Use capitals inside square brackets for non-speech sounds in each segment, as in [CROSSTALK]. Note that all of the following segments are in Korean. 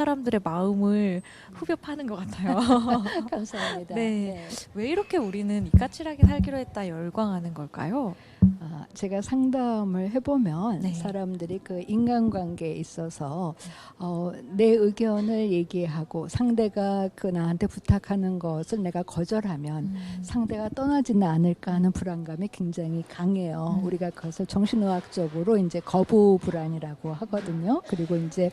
사람들의 마음을 후벼 파는 것 같아요. [LAUGHS] 감사합니다. 네. 왜 이렇게 우리는 이까칠하게 살기로 했다 열광하는 걸까요? 아, 제가 상담을 해보면 네. 사람들이 그 인간관계에 있어서 어, 내 의견을 얘기하고 상대가 그 나한테 부탁하는 것을 내가 거절하면 음. 상대가 떠나지는 않을까 하는 불안감이 굉장히 강해요. 음. 우리가 그것을 정신의학적으로 이제 거부 불안이라고 하거든요. 그리고 이제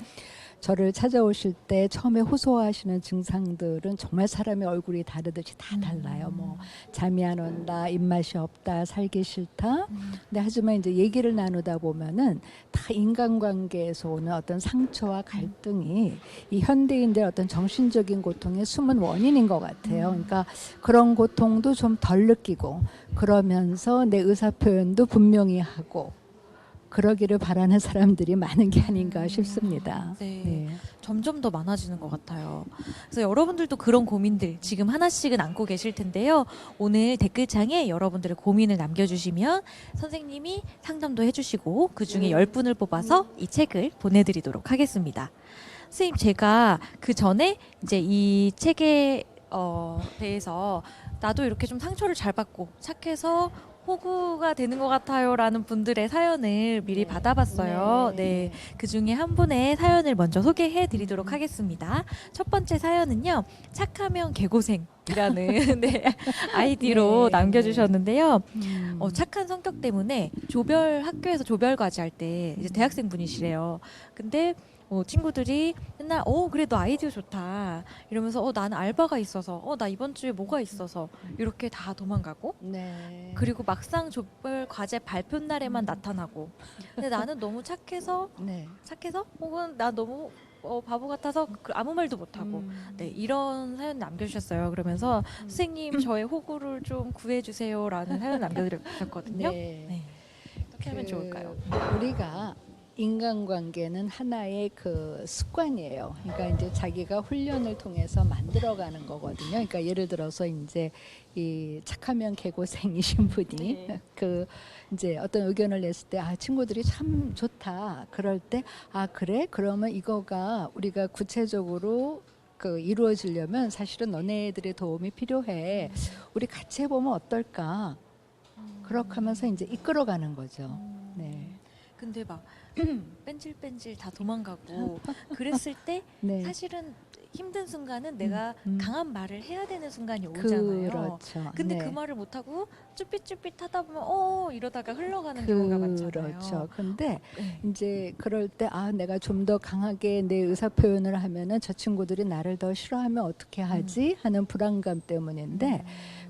저를 찾아오실 때 처음에 호소하시는 증상들은 정말 사람의 얼굴이 다르듯이 다 달라요. 뭐 잠이 안 온다, 입맛이 없다, 살기 싫다. 음. 근데 하지만 이제 얘기를 나누다 보면은 다 인간관계에서 오는 어떤 상처와 갈등이 이 현대인들 어떤 정신적인 고통의 숨은 원인인 것 같아요. 그러니까 그런 고통도 좀 덜 느끼고 그러면서 내 의사 표현도 분명히 하고 그러기를 바라는 사람들이 많은 게 아닌가 싶습니다. 네. 네. 점점 더 많아지는 것 같아요. 그래서 여러분들도 그런 고민들 지금 하나씩은 안고 계실 텐데요. 오늘 댓글창에 여러분들의 고민을 남겨주시면 선생님이 상담도 해주시고 그 중에 열 분을 뽑아서 이 책을 보내드리도록 하겠습니다. 선생님 제가 그 전에 이제 이 책에 어, 대해서 나도 이렇게 좀 상처를 잘 받고 착해서 호구가 되는 것 같아요라는 분들의 사연을 미리 네. 받아봤어요. 네. 네. 그 중에 한 분의 사연을 먼저 소개해 드리도록 하겠습니다. 첫 번째 사연은요, 착하면 개고생 이라는 [LAUGHS] 네, 아이디로 네, 남겨주셨는데요. 음. 어, 착한 성격 때문에 조별 학교에서 조별 과제 할 때 이제 대학생 분이시래요. 근데 어, 친구들이 맨날 어 그래 너 아이디어 좋다 이러면서 어 나는 알바가 있어서 어 나 이번 주에 뭐가 있어서 이렇게 다 도망가고 네. 그리고 막상 조별 과제 발표 날에만 나타나고 근데 나는 너무 착해서 네. 착해서 혹은 나 너무 어, 바보 같아서 그 아무 말도 못하고 음. 네 이런 사연 남겨주셨어요 그러면서 선생님 [LAUGHS] 저의 호구를 좀 구해주세요라는 사연 남겨주셨거든요 네. 네. 어떻게 하면 그 좋을까요? 우리가 인간관계는 하나의 그 습관이에요. 그러니까 이제 자기가 훈련을 통해서 만들어가는 거거든요. 그러니까 예를 들어서 이제 이 착하면 개고생이신 분이 네. [LAUGHS] 그 이제 어떤 의견을 냈을 때 아 친구들이 참 좋다. 그럴 때 아 그래 그러면 이거가 우리가 구체적으로 그 이루어지려면 사실은 너네들의 도움이 필요해. 우리 같이 해보면 어떨까? 그렇게 하면서 이제 이끌어가는 거죠. 네. 근데 막 [CLEARS THROAT] 뺀질뺀질 다 도망가고 그랬을 때 [LAUGHS] 네. 사실은 힘든 순간은 내가 음. 강한 말을 해야 되는 순간이 오잖아요. 그렇죠. 근데 네. 그 말을 못 하고 쭈삣쭈삣 하다 보면 어 이러다가 흘러가는 경우가 많잖아요. 그렇죠. 근데 네. 이제 그럴 때 아 내가 좀 더 강하게 내 의사 표현을 하면은 저 친구들이 나를 더 싫어하면 어떻게 하지 하는 불안감 때문인데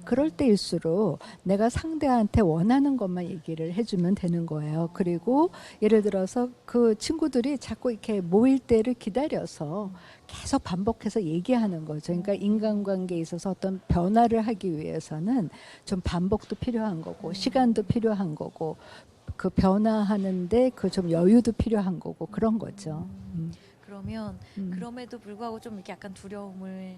그럴 때일수록 내가 상대한테 원하는 것만 얘기를 해주면 되는 거예요. 그리고 예를 들어서 그 친구들이 자꾸 이렇게 모일 때를 기다려서 계속 반복해서 얘기하는 거죠. 그러니까 인간관계에 있어서 어떤 변화를 하기 위해서는 좀 반복도 필요한 거고 시간도 필요한 거고 그 변화하는데 그 좀 여유도 필요한 거고 그런 거죠. 음. 그러면 음. 그럼에도 불구하고 좀 이렇게 약간 두려움을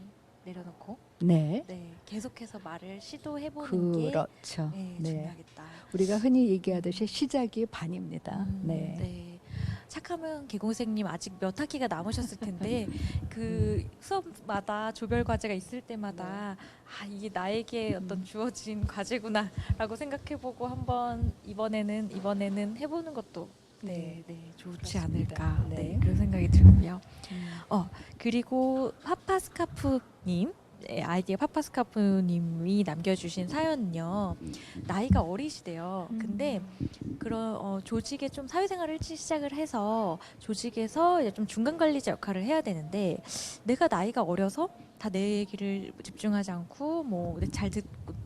내려놓고 네. 네, 계속해서 말을 시도해 보는 게 그렇죠. 네, 네. 중요하겠다. 우리가 흔히 얘기하듯이 시작이 반입니다. 음, 네. 네. 착하면 개공생님 아직 몇 학기가 남으셨을 텐데 [LAUGHS] 그 수업마다 조별 과제가 있을 때마다 아 이게 나에게 어떤 주어진 과제구나라고 생각해보고 한번 이번에는 이번에는 해보는 것도 네, 네 좋지 그렇습니다. 않을까 네. 네. 그런 생각이 들고요. 음. 어 그리고 파파스카프님 네, 아이디어 파파스카프님이 남겨주신 사연은요 나이가 어리시대요. 근데 그런 어, 조직에 좀 사회생활을 일찍 시작을 해서 조직에서 이제 좀 중간 관리자 역할을 해야 되는데 내가 나이가 어려서 다 내 얘기를 집중하지 않고 뭐잘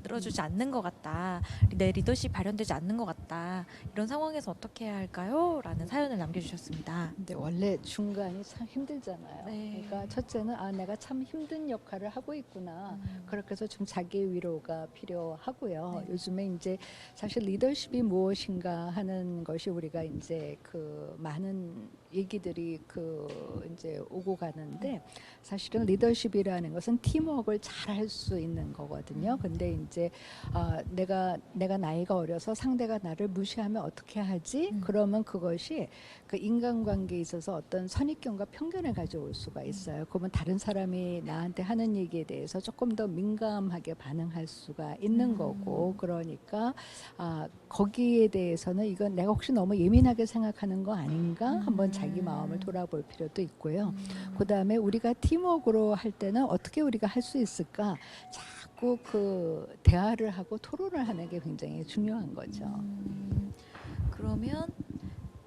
들어주지 않는 것 같다 내 리더십 발현되지 않는 것 같다 이런 상황에서 어떻게 해야 할까요? 라는 사연을 남겨주셨습니다. 근데 원래 중간이 참 힘들잖아요. 네. 그러니까 첫째는 아 내가 참 힘든 역할을 하고 있구나. 음. 그렇게 해서 좀 자기 위로가 필요하고요. 네. 요즘에 이제 사실 리더십이 무엇인가 하는 것이 우리가 이제 그 많은 얘기들이 그 이제 오고 가는데 사실은 리더십이라는 것은 팀워크를 잘 할 수 있는 거거든요. 근데 이제 아, 내가 내가 나이가 어려서 상대가 나를 무시하면 어떻게 하지? 음. 그러면 그것이 그 인간관계에 있어서 어떤 선입견과 편견을 가져올 수가 있어요. 그러면 다른 사람이 나한테 하는 얘기에 대해서 조금 더 민감하게 반응할 수가 있는 음. 거고 그러니까 아, 거기에 대해서는 이건 내가 혹시 너무 예민하게 생각하는 거 아닌가? 한번 자기 음. 마음을 돌아볼 필요도 있고요. 음. 그 다음에 우리가 팀워크로 할 때는 어떻게 우리가 할 수 있을까? 자꾸 그 대화를 하고 토론을 하는 게 굉장히 중요한 거죠. 음, 그러면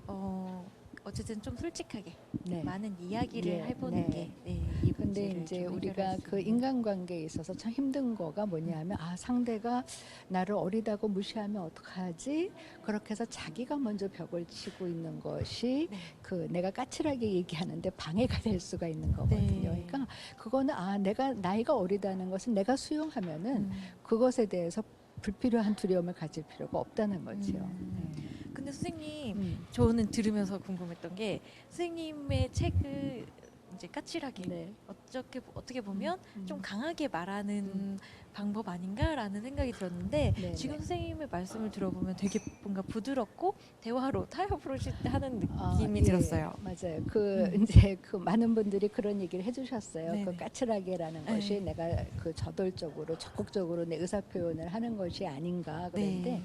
어 어쨌든 좀 솔직하게 네. 많은 이야기를 예, 해보는 네. 게 네, 이 근데 문제를 이제 좀 우리가 해결할 수 그 있는. 인간관계에 있어서 참 힘든 거가 뭐냐면 아 상대가 나를 어리다고 무시하면 어떡하지? 그렇게 해서 자기가 먼저 벽을 치고 있는 것이 네. 그 내가 까칠하게 얘기하는데 방해가 될 수가 있는 거거든요. 네. 그러니까 그거는 아 내가 나이가 어리다는 것은 내가 수용하면은 음. 그것에 대해서 불필요한 두려움을 가질 필요가 없다는 거죠. 음. 근데 선생님 음. 저는 들으면서 궁금했던 게 선생님의 책을 이제 까칠하게 네. 어떻게 어떻게 보면 음. 좀 강하게 말하는 음. 방법 아닌가라는 생각이 들었는데 네, 지금 네. 선생님의 말씀을 들어보면 되게 뭔가 부드럽고 대화로 [LAUGHS] 타협으로 하는 아, 느낌이 예, 들었어요. 맞아요. 그 음. 이제 그 많은 분들이 그런 얘기를 해주셨어요. 네네. 그 까칠하게라는 네. 것이 내가 그 저돌적으로 적극적으로 내 의사 표현을 하는 것이 아닌가 그런데 네.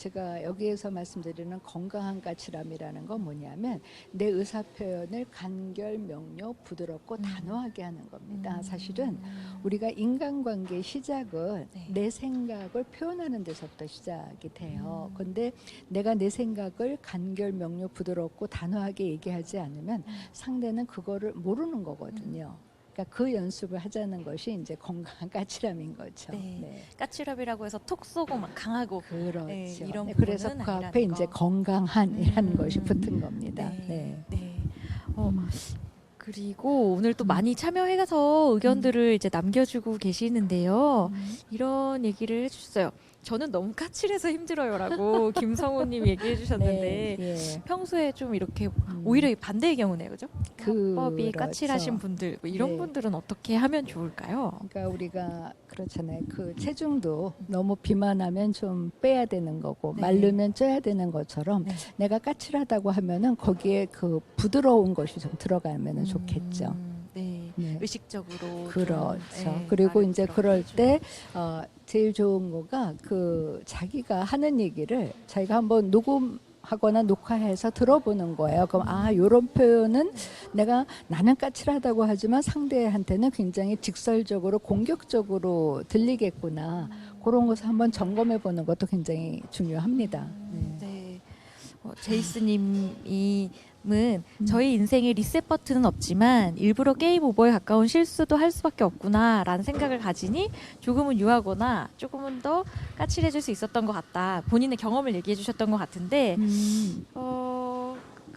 제가 여기에서 말씀드리는 건강한 까칠함이라는 건 뭐냐면 내 의사 표현을 간결 명료 부드럽고 음. 단호하게 하는 겁니다. 음. 사실은 우리가 인간관계 시작은 네. 내 생각을 표현하는 데서부터 시작이 돼요. 음. 근데 내가 내 생각을 간결 명료 부드럽고 단호하게 얘기하지 않으면 음. 상대는 그거를 모르는 거거든요. 그러니까 그 연습을 하자는 것이 이제 건강한 [LAUGHS] 까칠함인 거죠. 네. 까칠함이라고 해서 톡 쏘고 막 강하고 그렇죠. 네, 이런 네, 그래서 그 앞에 이제 거. 건강한이라는 음. 것이 붙은 겁니다. 네. 네. 네. 어, 그리고 오늘 또 음. 많이 참여해가서 의견들을 이제 남겨주고 계시는데요. 음. 이런 얘기를 해주셨어요. 저는 너무 까칠해서 힘들어요라고 [LAUGHS] 김성우님 얘기해 주셨는데 네, 예. 평소에 좀 이렇게 음. 오히려 이 반대의 경우네요, 그죠? 화법이 그렇죠. 까칠하신 분들 뭐 이런 네. 분들은 어떻게 하면 좋을까요? 그러니까 우리가 그렇잖아요. 그 체중도 너무 비만하면 좀 빼야 되는 거고 네. 마르면 쪄야 되는 것처럼 네. 내가 까칠하다고 하면은 거기에 그 부드러운 것이 좀 들어가면은 좋겠죠. 음, 네. 네. 의식적으로 좀, 그렇죠. 네, 그리고 말을 이제 그럴. 때 어, 제일 좋은 거가 그 자기가 하는 얘기를 자기가 한번 녹음 하거나 녹화해서 들어보는 거예요. 그럼 아 요런 표현은 내가 나는 까칠하다고 하지만 상대한테는 굉장히 직설적으로 공격적으로 들리겠구나. 그런 것을 한번 점검해 보는 것도 굉장히 중요합니다. 음, 네. 네. 어, 제이스님이 은 음. 저희 인생에 리셋 버튼은 없지만 일부러 게임 오버에 가까운 실수도 할 수밖에 없구나라는 생각을 가지니 조금은 유하거나 조금은 더 까칠해질 수 있었던 것 같다. 본인의 경험을 얘기해 주셨던 것 같은데 음, 어,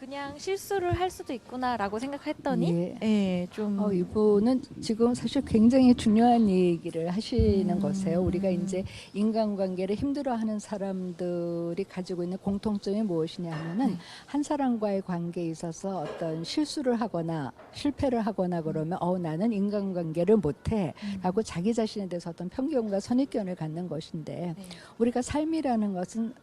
그냥 실수를 할 수도 있구나라고 생각했더니 예. 예, 좀 어, 이분은 지금 사실 굉장히 중요한 얘기를 하시는 음. 거세요. 우리가 이제 인간관계를 힘들어하는 사람들이 가지고 있는 공통점이 무엇이냐 하면은 네. 한 사람과의 관계에 있어서 어떤 실수를 하거나 실패를 하거나 그러면 어 나는 인간관계를 못해 음. 라고 자기 자신에 대해서 어떤 편견과 선입견을 갖는 것인데 네. 우리가 삶이라는 것은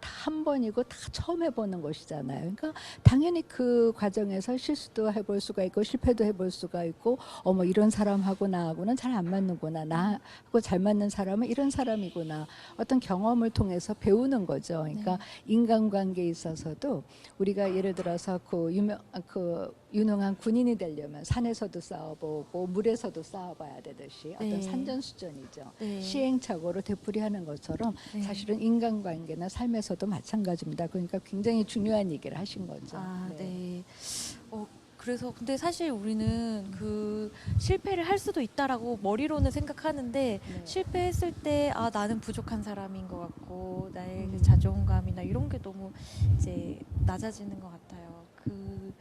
다 한 번이고 다 처음 해보는 것이잖아요. 그러니까 당연히 그 과정에서 실수도 해볼 수가 있고 실패도 해볼 수가 있고 어머 이런 사람하고 나하고는 잘 안 맞는구나 나하고 잘 맞는 사람은 이런 사람이구나 어떤 경험을 통해서 배우는 거죠. 그러니까 인간관계에 있어서도 우리가 예를 들어서 그 유명 아, 그 유능한 군인이 되려면 산에서도 싸워보고 물에서도 싸워봐야 되듯이 어떤 네. 산전수전이죠. 네. 시행착오로 되풀이하는 것처럼 네. 사실은 인간관계나 삶에서 도 마찬가지입니다. 그러니까 굉장히 중요한 얘기를 하신 거죠. 아, 네. 네. 어, 그래서 근데 사실 우리는 그 실패를 할 수도 있다라고 머리로는 생각하는데 네. 실패했을 때 아 나는 부족한 사람인 것 같고 나의 그 음. 자존감이나 이런 게 너무 이제 낮아지는 것 같아요. 그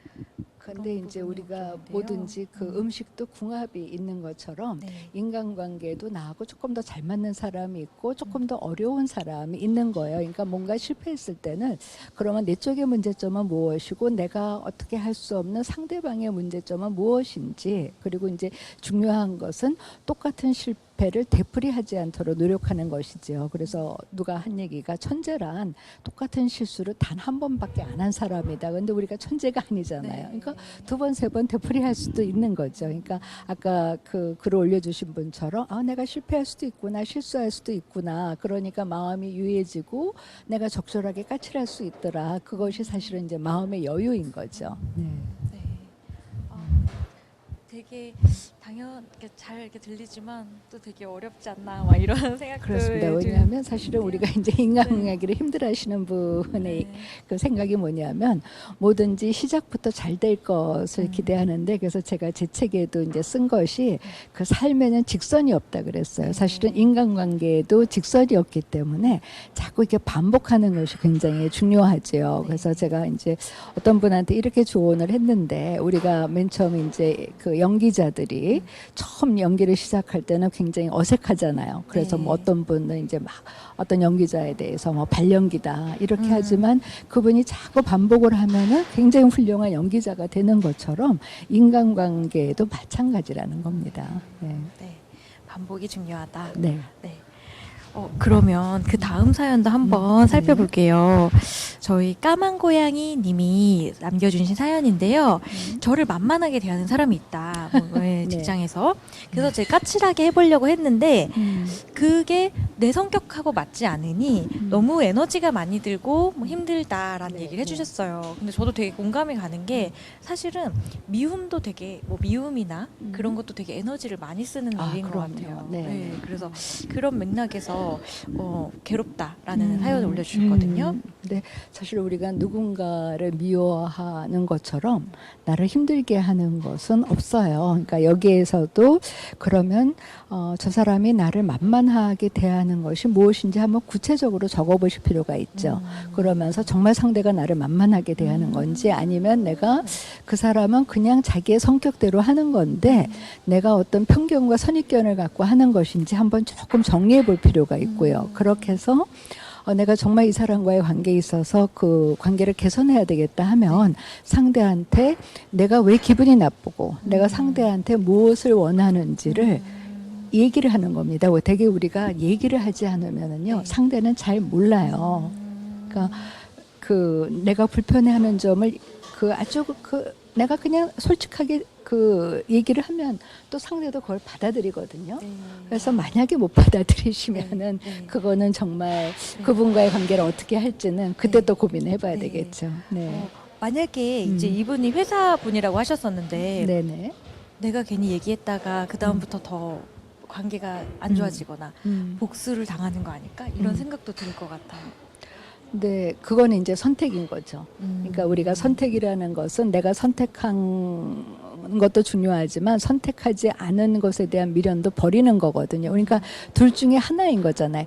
근데 이제 우리가. 뭐든지 그 음. 음식도 궁합이 있는 것처럼 네. 인간관계도 나하고 조금 더 잘 맞는 사람이 있고 조금 더 어려운 사람이 있는 거예요. 그러니까 뭔가 실패했을 때는 그러면 내 쪽의 문제점은 무엇이고 내가 어떻게 할 수 없는 상대방의 문제점은 무엇인지 그리고 이제 중요한 것은 똑같은 실패 를 되풀이하지 않도록 노력하는 것이지요. 그래서 누가 한 얘기가 천재란 똑같은 실수를 단 한 번밖에 안 한 사람이다. 근데 우리가 천재가 아니잖아요. 그러니까 두 번, 세 번 되풀이할 수도 있는 거죠. 그러니까 아까 그 글을 올려주신 분처럼 아, 내가 실패할 수도 있구나, 실수할 수도 있구나. 그러니까 마음이 유해지고 내가 적절하게 까칠할 수 있더라. 그것이 사실은 이제 마음의 여유인 거죠. 네. 네. 아, 되게 당연 이렇게 잘 이렇게 들리지만 또 되게 어렵지 않나 막 이런 [LAUGHS] 생각도 그렇습니다. 좀- 왜냐하면 사실은 우리가 이제 인간관계를 힘들어하시는 분의 네. 그 생각이 뭐냐면 뭐든지 시작부터 잘 될 것을 음. 기대하는데 그래서 제가 제 책에도 이제 쓴 것이 그 삶에는 직선이 없다 그랬어요. 네. 사실은 인간관계에도 직선이 없기 때문에 자꾸 이렇게 반복하는 것이 굉장히 중요하지요. 네. 그래서 제가 이제 어떤 분한테 이렇게 조언을 했는데 우리가 맨 처음 이제 그 연기자들이 처음 연기를 시작할 때는 굉장히 어색하잖아요. 그래서 네. 뭐 어떤 분은 이제 막 어떤 연기자에 대해서 뭐 발연기다 이렇게 음. 하지만 그분이 자꾸 반복을 하면은 굉장히 훌륭한 연기자가 되는 것처럼 인간관계에도 마찬가지라는 겁니다. 네. 네. 반복이 중요하다. 네. 네. 어, 그러면 그 다음 사연도 한번 음, 살펴볼게요. 저희 까만 고양이 님이 남겨주신 사연인데요. 저를 만만하게 대하는 사람이 있다. 뭐, [LAUGHS] 네, 네. 직장에서. 그래서 제가 까칠하게 해보려고 했는데 음. 그게 내 성격하고 맞지 않으니 음. 너무 에너지가 많이 들고 뭐 힘들다라는 네, 얘기를 네. 해주셨어요. 근데 저도 되게 공감이 가는 게 사실은 미움도 되게 뭐 미움이나 음. 그런 것도 되게 에너지를 많이 쓰는 아, 일인 것 그럼요. 같아요. 네. 그래서 그런 맥락에서 어, 괴롭다라는 음. 사연을 올려주셨거든요. 음. 근데 사실 우리가 누군가를 미워하는 것처럼 나를 힘들게 하는 것은 없어요. 그러니까 여기에서도 그러면 어, 저 사람이 나를 만만하게 대하는 것이 무엇인지 한번 구체적으로 적어보실 필요가 있죠. 음. 그러면서 정말 상대가 나를 만만하게 대하는 건지 아니면 내가 그 사람은 그냥 자기의 성격대로 하는 건데 내가 어떤 편견과 선입견을 갖고 하는 것인지 한번 조금 정리해 볼 필요가 있고요. 음. 그렇게 해서 어, 내가 정말 이 사람과의 관계에 있어서 그 관계를 개선해야 되겠다 하면 상대한테 내가 왜 기분이 나쁘고 내가 음. 상대한테 무엇을 원하는지를 음. 얘기를 하는 겁니다. 되게 우리가 얘기를 하지 않으면은요 네. 상대는 잘 몰라요. 음. 그러니까 그 내가 불편해하는 점을 그 아주 그- 그 내가 그냥 솔직하게 그 얘기를 하면 또 상대도 그걸 받아들이거든요. 네. 그래서 만약에 못 받아들이시면은 네, 네. 그거는 정말 네. 그분과의 관계를 어떻게 할지는 그때 네. 또 고민해 봐야 네. 되겠죠. 네. 어, 만약에 음. 이제 이분이 회사 분이라고 하셨었는데 네, 네. 내가 괜히 얘기했다가 그 다음부터 더 관계가 안 음. 좋아지거나 음. 복수를 당하는 거 아닐까 이런 음. 생각도 들 것 같아요. 네, 그거는 이제 선택인 거죠. 음. 그러니까 우리가 선택이라는 것은 내가 선택한 것도 중요하지만 선택하지 않은 것에 대한 미련도 버리는 거거든요. 그러니까 둘 중에 하나인 거잖아요.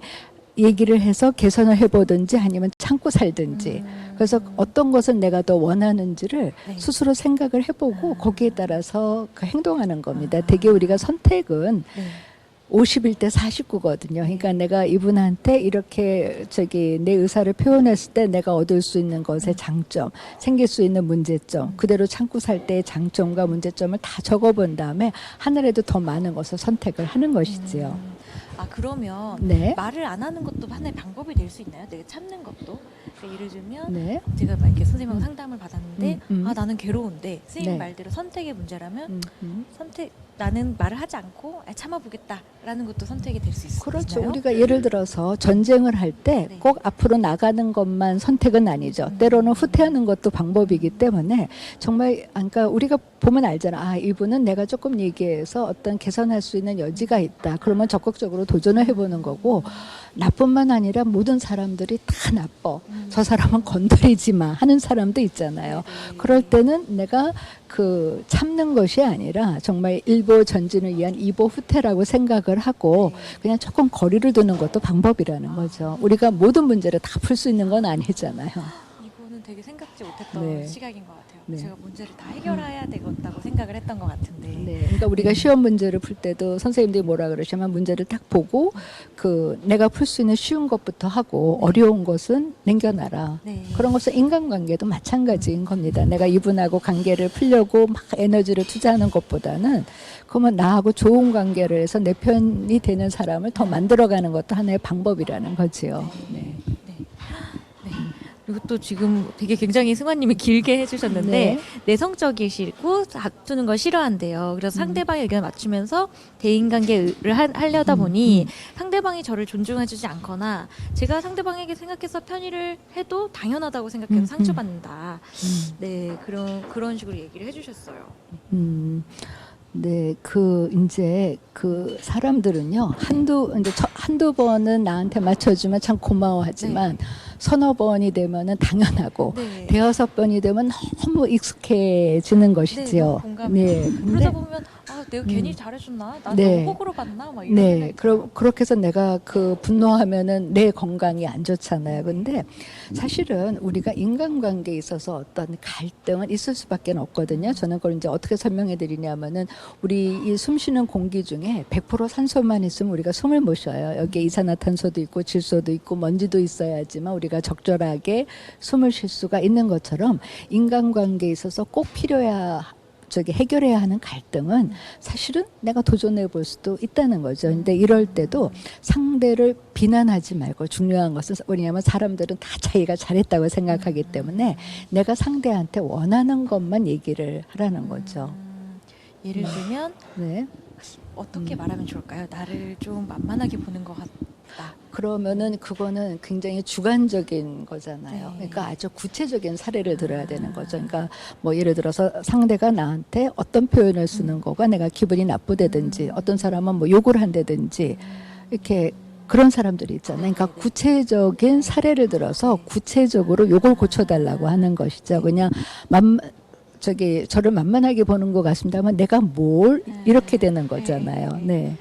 얘기를 해서 개선을 해보든지 아니면 참고 살든지. 음. 그래서 어떤 것을 내가 더 원하는지를 네. 스스로 생각을 해보고 아. 거기에 따라서 그 행동하는 겁니다. 아. 되게 우리가 선택은 네. 51대 49거든요. 그러니까 내가 이분한테 이렇게 저기 내 의사를 표현했을 때 내가 얻을 수 있는 것의 장점, 생길 수 있는 문제점, 그대로 참고 살 때의 장점과 문제점을 다 적어본 다음에 하늘에도 더 많은 것을 선택을 하는 것이지요. 음. 아 그러면 네. 말을 안 하는 것도 하나의 방법이 될 수 있나요? 내가 참는 것도. 그러니까 예를 들면 네. 제가 막 이렇게 선생님하고 음. 상담을 받았는데 음, 음. 아 나는 괴로운데 선생님 네. 말대로 선택의 문제라면 음, 음. 선택 나는 말을 하지 않고 아, 참아보겠다라는 것도 선택이 될 수 있, 그렇죠. 있나요? 우리가 예를 들어서 전쟁을 할때 네. 꼭 앞으로 나가는 것만 선택은 아니죠. 음. 때로는 후퇴하는 것도 방법이기 때문에 정말 그러니까 우리가 보면 알잖아. 아, 이분은 내가 조금 얘기해서 어떤 개선할 수 있는 여지가 있다. 그러면 적극적으로 도전을 해보는 거고 나뿐만 아니라 모든 사람들이 다 나빠. 음. 저 사람은 건드리지 마 하는 사람도 있잖아요. 네. 그럴 때는 내가 그 참는 것이 아니라 정말 일보 전진을 위한 이보 후퇴라고 생각을 하고 네. 그냥 조금 거리를 두는 것도 방법이라는 거죠. 우리가 모든 문제를 다 풀 수 있는 건 아니잖아요. 이거는 되게 생각지 못했던 네. 시각인 것 같아요. 네. 제가 문제를 다 해결해야 되겠다고 생각을 했던 것 같은데. 네, 그러니까 우리가 시험 문제를 풀 때도 선생님들이 뭐라 그러시면 문제를 딱 보고 그 내가 풀 수 있는 쉬운 것부터 하고 네. 어려운 것은 남겨놔라. 네. 그런 것은 인간관계도 마찬가지인 겁니다. 내가 이분하고 관계를 풀려고 막 에너지를 투자하는 것보다는 그러면 나하고 좋은 관계를 해서 내 편이 되는 사람을 더 만들어가는 것도 하나의 방법이라는 거지요. 네. 네. 네. 또 지금 되게 굉장히 승환님이 길게 해주셨는데 네. 내성적이시고 다투는 걸 싫어한대요. 그래서 음. 상대방의 의견을 맞추면서 대인관계를 하, 하려다 음, 보니 음. 상대방이 저를 존중해주지 않거나 제가 상대방에게 생각해서 편의를 해도 당연하다고 생각해서. 상처받는다. 음. 네 그런 그런 식으로 얘기를 해주셨어요. 음, 네, 그 이제 그 사람들은요 한두 이제 저- 한두 번은 나한테 맞춰주면 참 고마워하지만 서너 번이 되면은 당연하고 네. 대여섯 번이 되면 너무 익숙해지는 네, 것이지요. 공감해요. 네, 그러다 보면 아 내가 괜히 음. 잘해줬나? 나 네. 너무 호구로 봤나? 막 이런 네, 그럼 그렇게 해서 내가 그 분노하면은 내 건강이 안 좋잖아요. 근데 사실은 우리가 인간관계에 있어서 어떤 갈등은 있을 수밖에 없거든요. 저는 그걸 이제 어떻게 설명해 드리냐면은 우리 이 숨쉬는 공기 중에 100% 산소만 있으면 우리가 숨을 못 쉬어요. 여기에 이산화탄소도 있고 질소도 있고 먼지도 있어야지만 우리가 적절하게 숨을 쉴 수가 있는 것처럼 인간관계에 있어서 꼭 필요해야 저기 해결해야 하는 갈등은 사실은 내가 도전해 볼 수도 있다는 거죠. 근데 이럴 때도 상대를 비난하지 말고 중요한 것은 왜냐하면 사람들은 다 자기가 잘했다고 생각하기 때문에 내가 상대한테 원하는 것만 얘기를 하라는 거죠. 음, 예를 들면 네. 어떻게 음. 말하면 좋을까요? 나를 좀 만만하게 보는 것 같다. 그러면은 그거는 굉장히 주관적인 거잖아요. 네. 그러니까 아주 구체적인 사례를 들어야 되는 거죠. 그러니까 뭐 예를 들어서 상대가 나한테 어떤 표현을 쓰는 거가 내가 기분이 나쁘다든지 어떤 사람은 뭐 욕을 한다든지 이렇게 그런 사람들이 있잖아요. 그러니까 구체적인 사례를 들어서 구체적으로 욕을 고쳐달라고 하는 것이죠. 그냥 만 저기 저를 만만하게 보는 것 같습니다만 내가 뭘 이렇게 되는 거잖아요. 네.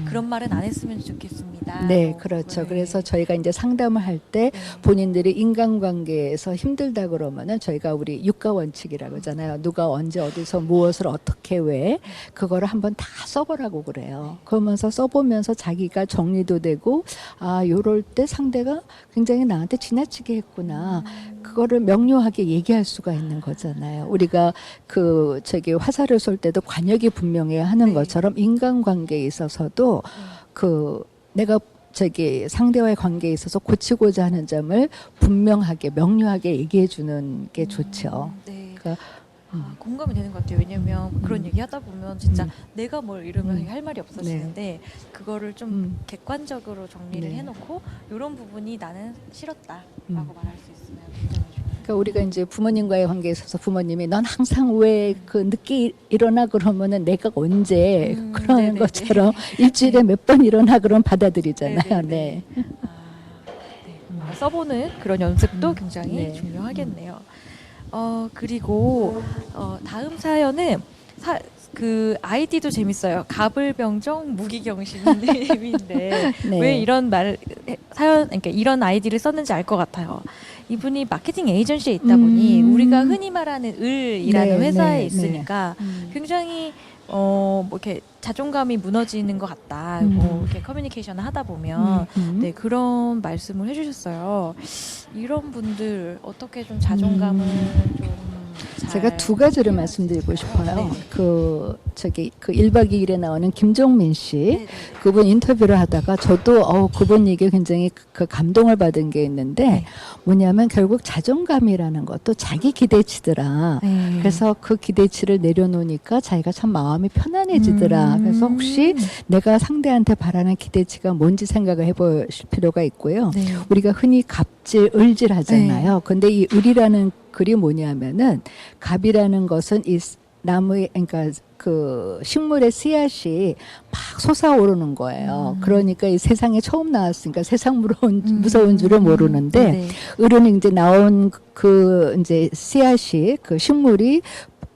아, 그런 말은 안 했으면 좋겠습니다. 네, 뭐, 그렇죠. 네. 그래서 저희가 이제 상담을 할때 네. 본인들이 인간관계에서 힘들다 그러면은 저희가 우리 육가 원칙이라고 하잖아요. 누가 언제 어디서 무엇을 어떻게 왜 그거를 한번 다 써보라고 그래요. 그러면서 써보면서 자기가 정리도 되고 아 요럴 때 상대가 굉장히 나한테 지나치게 했구나. 그거를 명료하게 얘기할 수가 있는 거잖아요. 우리가 그 저기 화살을 쏠 때도 관역이 분명해야 하는 네. 것처럼 인간관계에 있어서도 그 내가 저기 상대와의 관계에 있어서 고치고자 하는 점을 분명하게 명료하게 얘기해 주는 게 좋죠. 음, 네. 그러니까 아, 공감이 되는 것 같아요. 왜냐면 그런 음. 얘기 하다 보면 진짜 음. 내가 뭘 이러면 음. 할 말이 없어지는데 그거를 좀 음. 객관적으로 정리를 네. 해놓고 이런 부분이 나는 싫었다라고 음. 말할 수 있으면 굉장히 좋아요. 그러니까 우리가 이제 부모님과의 관계에 있어서 부모님이 넌 항상 왜 그 늦게 일어나 그러면은 내가 언제 음, 그러는 네네네. 것처럼 일주일에 몇 번 일어나 그럼 받아들이잖아요. 네 네네. 네. 아, 네. 뭔가 써보는 그런 연습도 음, 굉장히 네. 중요하겠네요. 어 그리고 어, 다음 사연은 사, 그 아이디도 재밌어요. 가불병정 무기경신님인데 [LAUGHS] 네. 왜 이런 말 사연 그러니까 이런 아이디를 썼는지 알 것 같아요. 이분이 마케팅 에이전시에 있다 보니 음. 우리가 흔히 말하는 을이라는 네, 회사에 네, 있으니까 음. 굉장히 어 뭐 이렇게 자존감이 무너지는 것 같다. 음. 뭐 이렇게 커뮤니케이션을 하다 보면 음, 음. 네 그런 말씀을 해주셨어요. 이런 분들 어떻게 좀 자존감을 좀 잘- 제가 두 가지를 말씀드리고 싶어요. 네. 그 저기 그 1박 2일에 나오는 김종민 씨 네, 네. 그분 인터뷰를 하다가 저도 어 그분 얘기에 굉장히 그- 그 감동을 받은 게 있는데 네. 뭐냐면 결국 자존감이라는 것도 자기 기대치더라. 네. 그래서 그 기대치를 내려놓으니까 자기가 참 마음이 편안해지더라. 음. 그래서 혹시 내가 상대한테 바라는 기대치가 뭔지 생각을 해 보실 필요가 있고요. 네. 우리가 흔히 갑질, 을질 하잖아요. 근데 이 을이라는 글이 뭐냐면은 갑이라는 것은 이 나무의 그러니까 그 식물의 씨앗이 막 솟아오르는 거예요. 음. 그러니까 이 세상에 처음 나왔으니까 세상 무서운 음. 무서운 줄을 모르는데 네. 을은 이제 나온 그 이제 씨앗이 그 식물이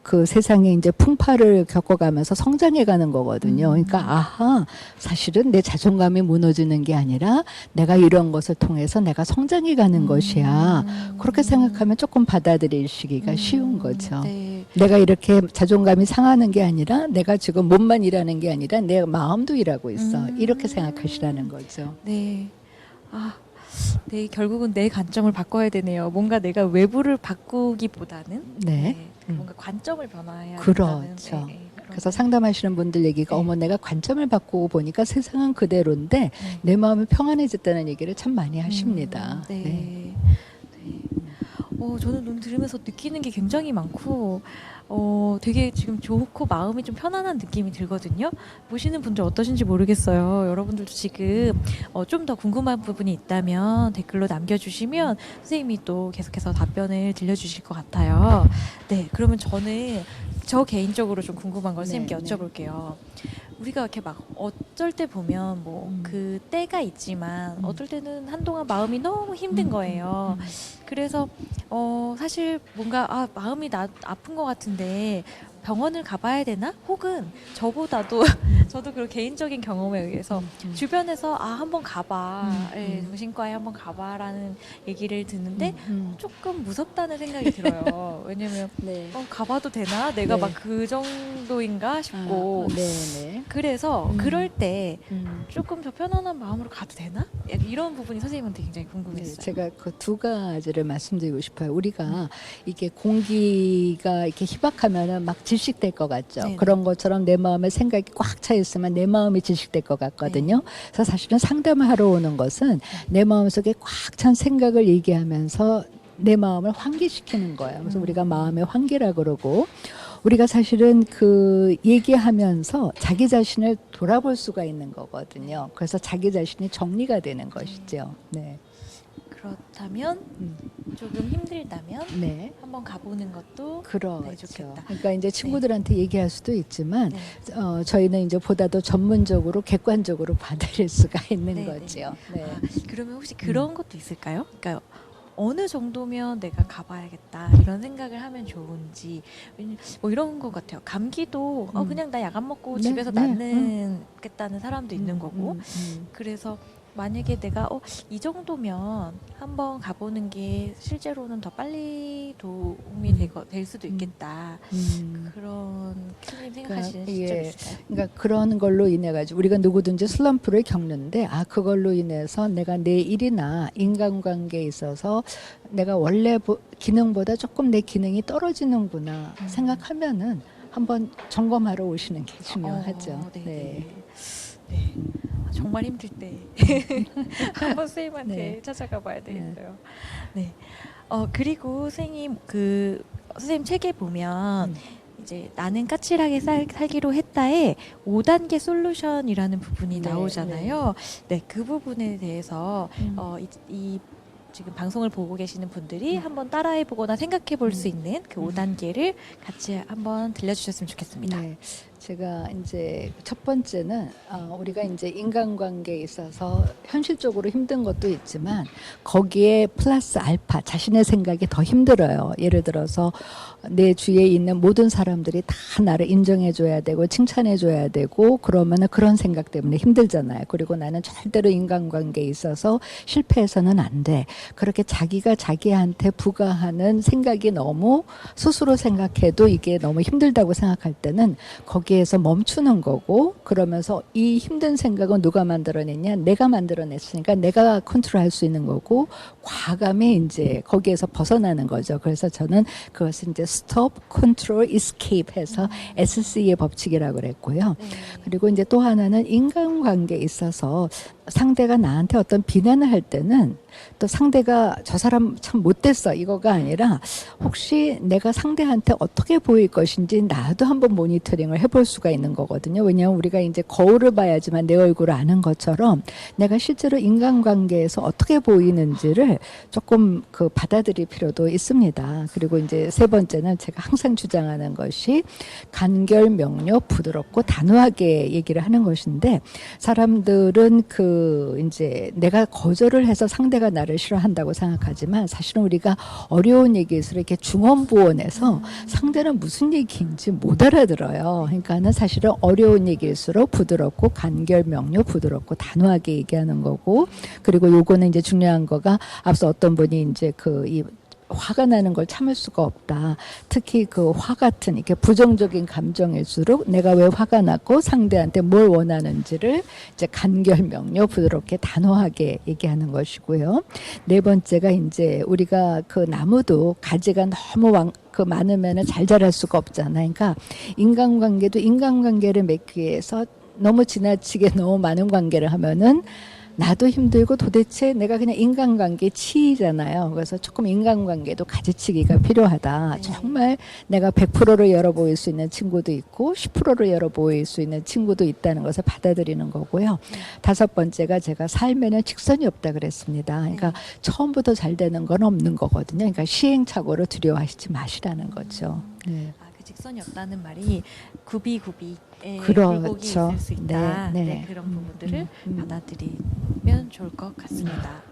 그 세상에 이제 풍파를 겪어가면서 성장해 가는 거거든요. 음. 그러니까 아하 사실은 내 자존감이 무너지는 게 아니라 내가 이런 것을 통해서 내가 성장해 가는 것이야. 음. 그렇게 생각하면 조금 받아들이시기가 음. 쉬운 거죠. 네. 내가 이렇게 자존감이 상하는 게 아니라 내가 지금 몸만 일하는 게 아니라 내 마음도 일하고 있어. 음. 이렇게 생각하시라는 거죠. 네. 아, 네, 결국은 내 관점을 바꿔야 되네요. 뭔가 내가 외부를 바꾸기보다는 네. 음. 뭔가 관점을 변화해야 그렇죠. 된다는, 네, 네, 그런 그래서 상담하시는 분들 얘기가 네. 어머 내가 관점을 바꾸고 보니까 세상은 그대로인데 네. 내 마음이 평안해졌다는 얘기를 참 많이 하십니다. 음, 네. 네. 네. 어, 저는 눈 들으면서 느끼는 게 굉장히 많고, 어, 되게 지금 좋고 마음이 좀 편안한 느낌이 들거든요. 보시는 분들 어떠신지 모르겠어요. 여러분들도 지금 어, 좀 더 궁금한 부분이 있다면 댓글로 남겨주시면 선생님이 또 계속해서 답변을 들려주실 것 같아요. 네, 그러면 저는 저 개인적으로 좀 궁금한 걸 네, 선생님께 네. 여쭤볼게요. 우리가 이렇게 막 어쩔 때 보면 뭐 음. 그 때가 있지만 음. 어떨 때는 한동안 마음이 너무 힘든 음, 거예요. 음, 그래서 어 사실 뭔가 아 마음이 나 아픈 것 같은데 병원을 가봐야 되나? 혹은 저보다도 저도 그런 개인적인 경험에 의해서 음, 음. 주변에서 아 한번 가봐, 음, 예, 음. 정신과에 한번 가봐라는 얘기를 듣는데 음, 조금 무섭다는 생각이 들어요. [LAUGHS] 왜냐면 네. 어, 가봐도 되나? 내가 네. 막 그 정도인가 싶고 아, 네네. 그래서 음. 그럴 때 음. 조금 더 편안한 마음으로 가도 되나? 약간 이런 부분이 선생님한테 굉장히 네, 궁금했어요. 제가 그 두 가지를 말씀드리고 싶어요. 우리가 이게 공기가 이렇게 희박하면은 막 질식될 것 같죠. 네네. 그런 것처럼 내 마음에 생각이 꽉 차있 으면 내 마음이 질식될 것 같거든요. 그래서 사실은 상담을 하러 오는 것은 내 마음속에 꽉 찬 생각을 얘기하면서 내 마음을 환기시키는 거예요. 그래서 음. 우리가 마음의 환기라 그러고 우리가 사실은 그 얘기하면서 자기 자신을 돌아볼 수가 있는 거거든요. 그래서 자기 자신이 정리가 되는 것이죠. 네. 그렇다면 음. 조금 힘들다면 네. 한번 가보는 것도 그렇죠. 네, 좋겠다. 그러니까 이제 친구들한테 얘기할 수도 있지만 네. 어, 저희는 이제 보다 더 전문적으로 객관적으로 받아들일 수가 [LAUGHS] 있는 네, 거죠. 네. 아, 그러면 혹시 그런 것도 있을까요? 그러니까 어느 정도면 내가 가봐야겠다 이런 생각을 하면 좋은지 뭐 이런 것 같아요. 감기도 어, 음. 그냥 나 약 안 먹고 네, 집에서 네, 낫는겠다는 사람도 있는 음, 거고 음, 음. 그래서 만약에 내가 어, 이 정도면 한번 가보는 게 실제로는 더 빨리 도움이 되거, 될 수도 있겠다. 음. 그런 선생님 그러니까 생각하시는 이게 시점 있을까요? 그러니까 그런 걸로 인해 가지고 우리가 누구든지 슬럼프를 겪는데 아 그걸로 인해서 내가 내 일이나 인간관계에 있어서 내가 원래 보- 기능보다 조금 내 기능이 떨어지는구나 음. 생각하면은 한번 점검하러 오시는 게 중요하죠. 어, 네. 네. 네. 네. 아, 정말 힘들 때 [LAUGHS] 한번 선생님한테 네. 찾아가 봐야 되겠어요. 네. 어 그리고 선생님 그 선생님 책에 보면 음. 이제 나는 까칠하게 살, 살기로 했다에 5단계 솔루션이라는 부분이 네, 나오잖아요. 네, 그 부분에 대해서 음. 어, 이, 이 지금 방송을 보고 계시는 분들이 음. 한번 따라해 보거나 생각해 볼수 음. 있는 그 음. 5단계를 같이 한번 들려주셨으면 좋겠습니다. 네, 제가 이제 첫 번째는 어, 우리가 이제 인간관계에 있어서 현실적으로 힘든 것도 있지만 거기에 플러스 알파 자신의 생각이 더 힘들어요. 예를 들어서 내 주위에 있는 모든 사람들이 다 나를 인정해줘야 되고 칭찬해줘야 되고 그러면은 그런 생각 때문에 힘들잖아요. 그리고 나는 절대로 인간관계에 있어서 실패해서는 안 돼. 그렇게 자기가 자기한테 부과하는 생각이 너무 스스로 생각해도 이게 너무 힘들다고 생각할 때는 거기에 서 멈추는 거고 그러면서 이 힘든 생각은 누가 만들어냈냐? 내가 만들어냈으니까 내가 컨트롤할 수 있는 거고 과감히 이제 거기에서 벗어나는 거죠. 그래서 저는 그것을 이제 stop, control, escape 해서 SC의 법칙이라고 그랬고요. 네. 그리고 이제 또 하나는 인간관계에 있어서 상대가 나한테 어떤 비난을 할 때는 또 상대가 저 사람 참 못됐어 이거가 아니라 혹시 내가 상대한테 어떻게 보일 것인지 나도 한번 모니터링을 해볼 수가 있는 거거든요. 왜냐하면 우리가 이제 거울을 봐야지만 내 얼굴을 아는 것처럼 내가 실제로 인간관계에서 어떻게 보이는지를 조금 그 받아들일 필요도 있습니다. 그리고 이제 세 번째는 제가 항상 주장하는 것이 간결 명료 부드럽고 단호하게 얘기를 하는 것인데 사람들은 그그 이제 내가 거절을 해서 상대가 나를 싫어한다고 생각하지만 사실은 우리가 어려운 얘기에서 이렇게 중원부원해서 상대는 무슨 얘기인지 못 알아들어요. 그러니까는 사실은 어려운 얘기일수록 부드럽고 간결 명료 부드럽고 단호하게 얘기하는 거고 그리고 요거는 이제 중요한 거가 앞서 어떤 분이 이제 그이 화가 나는 걸 참을 수가 없다. 특히 그 화 같은 이렇게 부정적인 감정일수록 내가 왜 화가 났고 상대한테 뭘 원하는지를 이제 간결 명료 부드럽게 단호하게 얘기하는 것이고요. 네 번째가 이제 우리가 그 나무도 가지가 너무 왕, 그 많으면은 잘 자랄 수가 없잖아요. 그러니까 인간관계도 인간관계를 맺기 위해서 너무 지나치게 너무 많은 관계를 하면은 나도 힘들고 도대체 내가 그냥 인간관계 치이잖아요. 그래서 조금 인간관계도 가지치기가 필요하다. 네. 정말 내가 100%를 열어 보일 수 있는 친구도 있고 10%를 열어 보일 수 있는 친구도 있다는 것을 받아들이는 거고요. 네. 다섯 번째가 제가 삶에는 직선이 없다 그랬습니다. 그러니까 네. 처음부터 잘 되는 건 없는 거거든요. 그러니까 시행착오를 두려워하시지 마시라는 거죠. 네. 아, 그 직선이 없다는 말이 구비구비에 그렇죠. 굴곡이 있을 수 있다. 네, 네, 네. 그런 음, 부분들을 음, 음. 받아들이면 좋을 것 같습니다.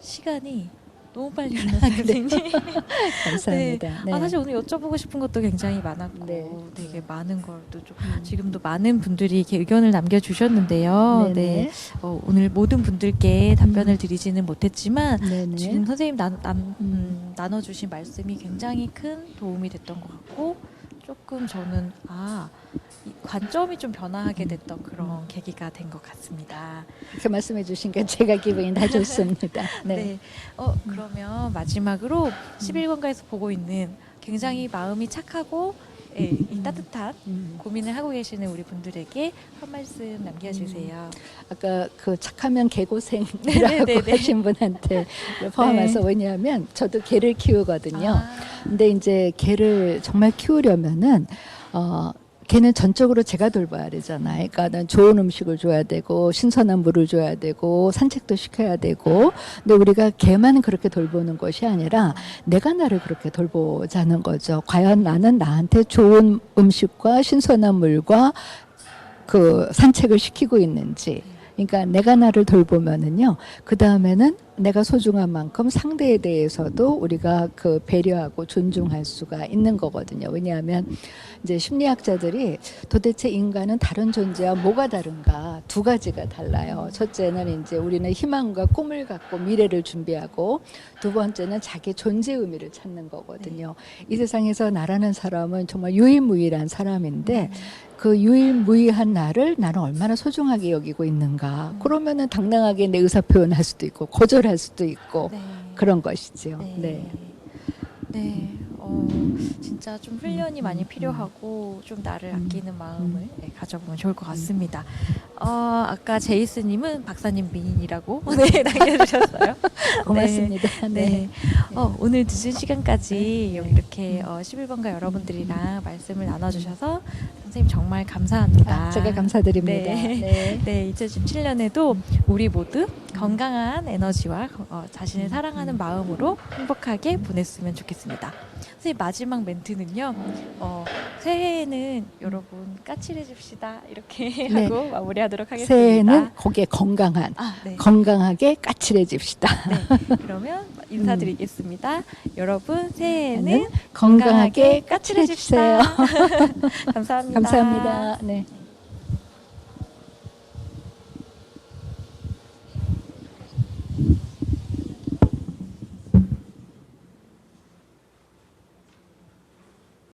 시간이 너무 빨리 흘러가요, 선생님. [LAUGHS] [LAUGHS] 감사합니다. 네. 아, 사실 오늘 여쭤보고 싶은 것도 굉장히 많았고 네. 되게 많은 걸또 좀 음. 지금도 많은 분들이 이렇게 의견을 남겨주셨는데요. 네네. 네, 어, 오늘 모든 분들께 답변을 드리지는 못했지만 네네. 지금 선생님 나, 남, 음, 음. 나눠주신 말씀이 굉장히 큰 도움이 됐던 것 같고 조금 저는 아이 관점이 좀 변화하게 됐던 그런 계기가 된 것 같습니다. 그렇게 말씀해 주신 게 제가 기분이 다 좋습니다. [LAUGHS] 네. 네. 어 그러면 마지막으로 11권가에서 보고 있는 굉장히 마음이 착하고 예, [LAUGHS] 이 따뜻한 음. 고민을 하고 계시는 우리 분들에게 한 말씀 남겨주세요. 아까 그 착하면 [LAUGHS] 개고생이라고 네네네네. 하신 분한테 포함해서 네. 왜냐하면 저도 개를 키우거든요. 아, 근데 이제 개를 정말 키우려면은 어 개는 전적으로 제가 돌봐야 되잖아요. 그러니까는 좋은 음식을 줘야 되고 신선한 물을 줘야 되고 산책도 시켜야 되고 근데 우리가 개만 그렇게 돌보는 것이 아니라 내가 나를 그렇게 돌보자는 거죠. 과연 나는 나한테 좋은 음식과 신선한 물과 그 산책을 시키고 있는지. 그러니까 내가 나를 돌보면은요. 그 다음에는 내가 소중한 만큼 상대에 대해서도 우리가 그 배려하고 존중할 수가 있는 거거든요. 왜냐하면 이제 심리학자들이 도대체 인간은 다른 존재와 뭐가 다른가 두 가지가 달라요. 첫째는 이제 우리는 희망과 꿈을 갖고 미래를 준비하고 두 번째는 자기 존재 의미를 찾는 거거든요. 이 세상에서 나라는 사람은 정말 유일무이한 사람인데 그 유일무이한 나를 나는 얼마나 소중하게 여기고 있는가. 그러면은 당당하게 내 의사 표현할 수도 있고 거절할 수도 있고 네. 그런 것이지요. 네. 네. 네. 어, 진짜 좀 훈련이 음, 많이 음, 필요하고 좀 나를 음, 아끼는 마음을 음. 네, 가져보면 좋을 것 같습니다. 어, 아까 제이스님은 박사님 미인이라고 [LAUGHS] 네, 남겨주셨어요. [LAUGHS] 고맙습니다. 네. 네. 어, 오늘 늦은 시간까지 여기 네. 이렇게 어, 11번가 여러분들이랑 말씀을 나눠주셔서 선생님 정말 감사합니다. 아, 제가 감사드립니다. 네. 네. [LAUGHS] 네, 2017년에도 우리 모두 건강한 에너지와 어, 자신을 음, 사랑하는 음. 마음으로 행복하게 보냈으면 좋겠습니다. 선생님 마지막 멘트는요. 어, 새해에는 여러분 까칠해집시다 이렇게 네. 하고 마무리하도록 하겠습니다. 새해는 거기에 건강한 아, 네. 건강하게 까칠해집시다. 네. 그러면 인사드리겠습니다. 여러분 새해에는 새해는 건강하게 까칠해주세요. [LAUGHS] 감사합니다. 감사합니다. 네.